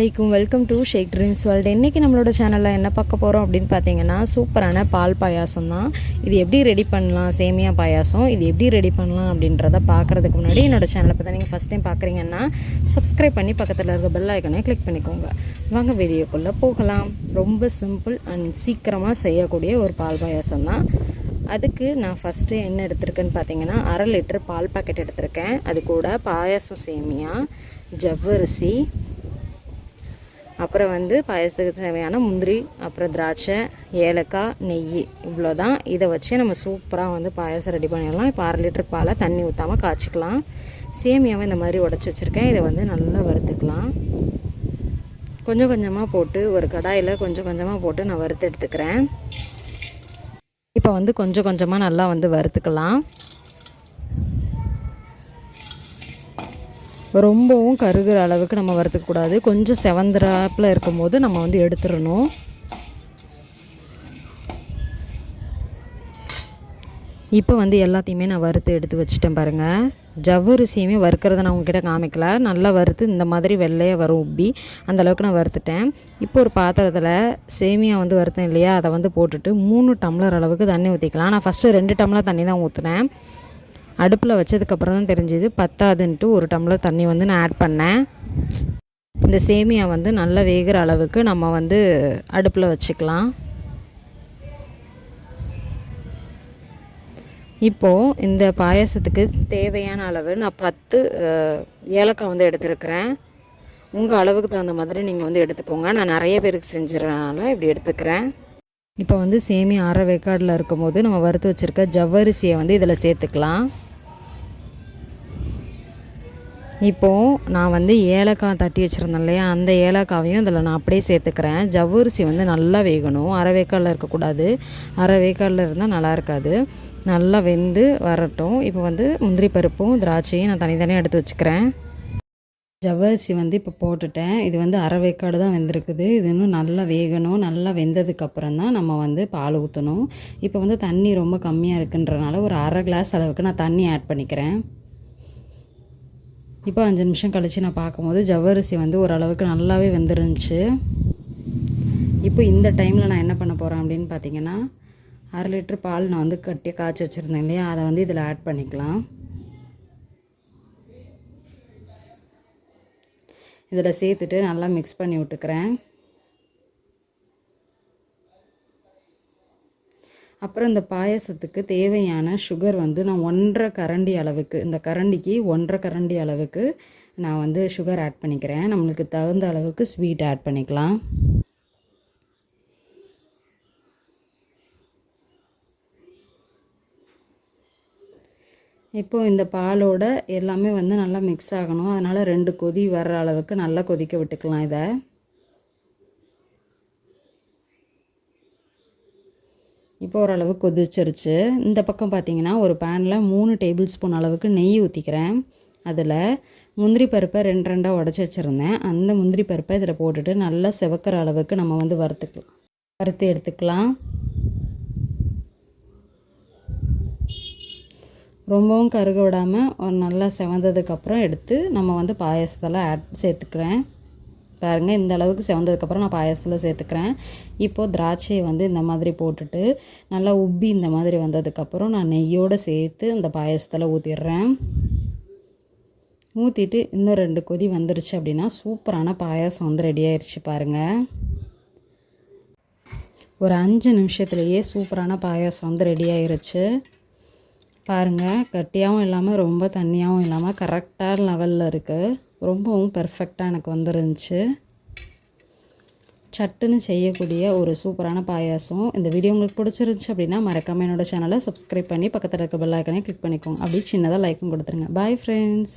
அலைக்கும் welcome to Sheikh dreams world இன்றைக்கி நம்மளோட சேனலில் என்ன பார்க்க போகிறோம் அப்படின்னு பார்த்தீங்கன்னா சூப்பரான பால் பாயாசம் தான். இது எப்படி ரெடி பண்ணலாம்? சேமியா பாயாசம். இது எப்படி ரெடி பண்ணலாம் அப்படின்றத பார்க்குறதுக்கு முன்னாடி என்னோட சேனலை பார்த்தா நீங்கள் ஃபஸ்ட் டைம் பார்க்குறீங்கன்னா சப்ஸ்கிரைப் பண்ணி பக்கத்தில் இருக்க பெல் ஐக்கனை கிளிக் பண்ணிக்கோங்க. வாங்க வீடியோக்குள்ளே போகலாம். ரொம்ப சிம்பிள் அண்ட் சீக்கிரமாக செய்யக்கூடிய ஒரு பால் பாயாசம் தான். அதுக்கு நான் ஃபஸ்ட்டு என்ன எடுத்திருக்கேன்னு பார்த்தீங்கன்னா அரை லிட்டர் பால் பாக்கெட் எடுத்திருக்கேன். அது கூட பாயாசம் சேமியா ஜவ்வரிசி அப்புறம் வந்து பாயசத்துக்கு தேவையான முந்திரி அப்புறம் திராட்சை ஏலக்காய் நெய் இவ்வளோ தான் இதை வச்சு நம்ம சூப்பராக வந்து பாயசம் ரெடி பண்ணிடலாம். இப்போ அரை லிட்டர் பாலை தண்ணி ஊற்றாமல் காய்ச்சிக்கலாம். சேமியாவை இந்த மாதிரி உடச்சி வச்சுருக்கேன். இதை வந்து நல்லா வறுத்துக்கலாம். கொஞ்சம் கொஞ்சமாக போட்டு ஒரு கடாயில் கொஞ்சம் கொஞ்சமாக போட்டு நான் வறுத்து எடுத்துக்கிறேன். இப்போ வந்து கொஞ்சம் கொஞ்சமாக நல்லா வந்து வறுத்துக்கலாம். ரொம்பவும் கருகிற அளவுக்கு நம்ம வறுத்துக்கூடாது கொஞ்சம் செவந்திராப்பில் இருக்கும்போது நம்ம வந்து எடுத்துடணும். இப்போ வந்து எல்லாத்தையுமே நான் வறுத்து எடுத்து வச்சுட்டேன் பாருங்கள் ஜவ்வரிசியுமே வறுக்கிறத நான் உங்ககிட்ட காமிக்கல. நல்லா வறுத்து இந்த மாதிரி வெள்ளையாக வரும் உப்பி. அந்தளவுக்கு நான் வறுத்துட்டேன். இப்போ ஒரு பாத்திரத்தில் சேமியா வந்து வறுத்தேன் இல்லையா? அதை வந்து போட்டுட்டு மூணு டம்ளர் அளவுக்கு தண்ணி ஊற்றிக்கலாம் நான் ஃபஸ்ட்டு ரெண்டு டம்ளர் தண்ணி தான் ஊற்றினேன் அடுப்பில் வச்சதுக்கப்புறம் தான் தெரிஞ்சுது. பத்தாதுன்ட்டு ஒரு டம்ளர் தண்ணி வந்து நான் ஆட் பண்ணேன். இந்த சேமியா வந்து நல்லா வேகிற அளவுக்கு நம்ம வந்து அடுப்பில் வச்சுக்கலாம். இப்போது இந்த பாயாசத்துக்கு தேவையான அளவு நான் பத்து ஏலக்காய் வந்து எடுத்துருக்கிறேன். உங்கள் அளவுக்கு தகுந்த மாதிரி நீங்கள் வந்து எடுத்துக்கோங்க. நான் நிறைய பேருக்கு செஞ்சுறதுனால இப்படி எடுத்துக்கிறேன். இப்போ வந்து சேமி ஆற வேக்காடில் இருக்கும்போது நம்ம வறுத்து வச்சுருக்க ஜவ்வரிசியை வந்து இதில் சேர்த்துக்கலாம். இப்போது நான் வந்து ஏலக்காய் தட்டி வச்சுருந்தேன் இல்லையா? அந்த ஏலக்காவையும் இதில் நான் அப்படியே சேர்த்துக்கிறேன். ஜவ்வரிசி வந்து நல்லா வேகணும். அரை வேக்காடில் இருக்கக்கூடாது. அரை வேக்காடில் இருந்தால் நல்லா இருக்காது. நல்லா வெந்து வரட்டும். இப்போ வந்து முந்திரி பருப்பும் திராட்சையும் நான் தனித்தனியாக எடுத்து வச்சுக்கிறேன். ஜவ்வரிசி வந்து இப்போ போட்டுட்டேன். இது வந்து அரை வேக்காடு தான் வெந்திருக்குது. இது இன்னும் நல்லா வேகணும். நல்லா வெந்ததுக்கப்புறம் தான் நம்ம வந்து பால் ஊற்றணும் இப்போ வந்து தண்ணி ரொம்ப கம்மியாக இருக்குன்றனால ஒரு அரை கிளாஸ் அளவுக்கு நான் தண்ணி ஆட் பண்ணிக்கிறேன். இப்போ அஞ்சு நிமிஷம் கழித்து நான் பார்க்கும்போது ஜவ்வரிசி வந்து ஓரளவுக்கு நல்லாவே வெந்துருந்துச்சு. இப்போ இந்த டைமில் நான் என்ன பண்ண போகிறேன் அப்படின்னு பார்த்தீங்கன்னா அரை லிட்டர் பால் நான் வந்து கட்டி காய்ச்சி வச்சுருந்தேன் இல்லையா? அதை வந்து இதில் ஆட் பண்ணிக்கலாம். இதில் சேர்த்துட்டு நல்லா மிக்ஸ் பண்ணி விட்டுக்கிறேன். அப்புறம் இந்த பாயசத்துக்கு தேவையான சுகர் வந்து நான் ஒன்றரை கரண்டி அளவுக்கு இந்த கரண்டிக்கு ஒன்றரை கரண்டி அளவுக்கு நான் வந்து சுகர் ஆட் பண்ணிக்கிறேன். நம்மளுக்கு தகுந்த அளவுக்கு ஸ்வீட் ஆட் பண்ணிக்கலாம். இப்போது இந்த பாலோட எல்லாமே வந்து நல்லா மிக்ஸ் ஆகணும். அதனால் ரெண்டு கொதி வர்ற அளவுக்கு நல்லா கொதிக்க விட்டுக்கலாம் இதை. இப்போ ஓரளவு கொதிச்சிருச்சு. இந்த பக்கம் பார்த்திங்கன்னா ஒரு பேனில் மூணு டேபிள் ஸ்பூன் அளவுக்கு நெய் ஊற்றிக்கிறேன் அதில் முந்திரி பருப்பை ரெண்டு ரெண்டாக உடச்சி வச்சுருந்தேன். அந்த முந்திரி பருப்பை இதில் போட்டுட்டு நல்லா செவக்கிற அளவுக்கு நம்ம வந்து வறுத்துக்கலாம். வறுத்து எடுத்துக்கலாம். ரொம்பவும் கருக விடாமல் நல்லா செவந்ததுக்கப்புறம் எடுத்து நம்ம வந்து பாயசத்தெல்லாம் ஆட் சேர்த்துக்கிறேன். பாருங்கள் இந்த அளவுக்கு செவந்ததுக்கப்புறம் நான் பாயசத்தில் சேர்த்துக்கிறேன். இப்போது திராட்சையை வந்து இந்த மாதிரி போட்டுட்டு நல்லா உப்பி இந்த மாதிரி வந்ததுக்கப்புறம் நான் நெய்யோடு சேர்த்து இந்த பாயசத்தில் ஊற்றிடுறேன் ஊற்றிட்டு இன்னும் ரெண்டு கொதி வந்துருச்சு அப்படின்னா சூப்பரான பாயாசம் வந்து ரெடி ஆயிடுச்சு பாருங்கள் ஒரு அஞ்சு நிமிஷத்துலேயே சூப்பரான பாயாசம் வந்து ரெடி ஆயிருச்சு. பாருங்கள் கட்டியாகவும் இல்லாமல் ரொம்ப தண்ணியாகவும் இல்லாமல் கரெக்டாக லெவலில் இருக்குது ரொம்பவும் பெர்ஃபெக்டாக எனக்கு வந்துருந்துச்சு. சட்டுன்னு செய்யக்கூடிய ஒரு சூப்பரான பாயாசம். இந்த வீடியோ உங்களுக்கு பிடிச்சிருந்துச்சு அப்படின்னா மறக்காமல் என்னோடய சேனலை சப்ஸ்கிரைப் பண்ணி பக்கத்தில் இருக்க பெல் ஐக்கனே கிளிக் பண்ணிக்கோங்க. அப்படி சின்னதாக லைக்கும் கொடுத்துருங்க. Bye friends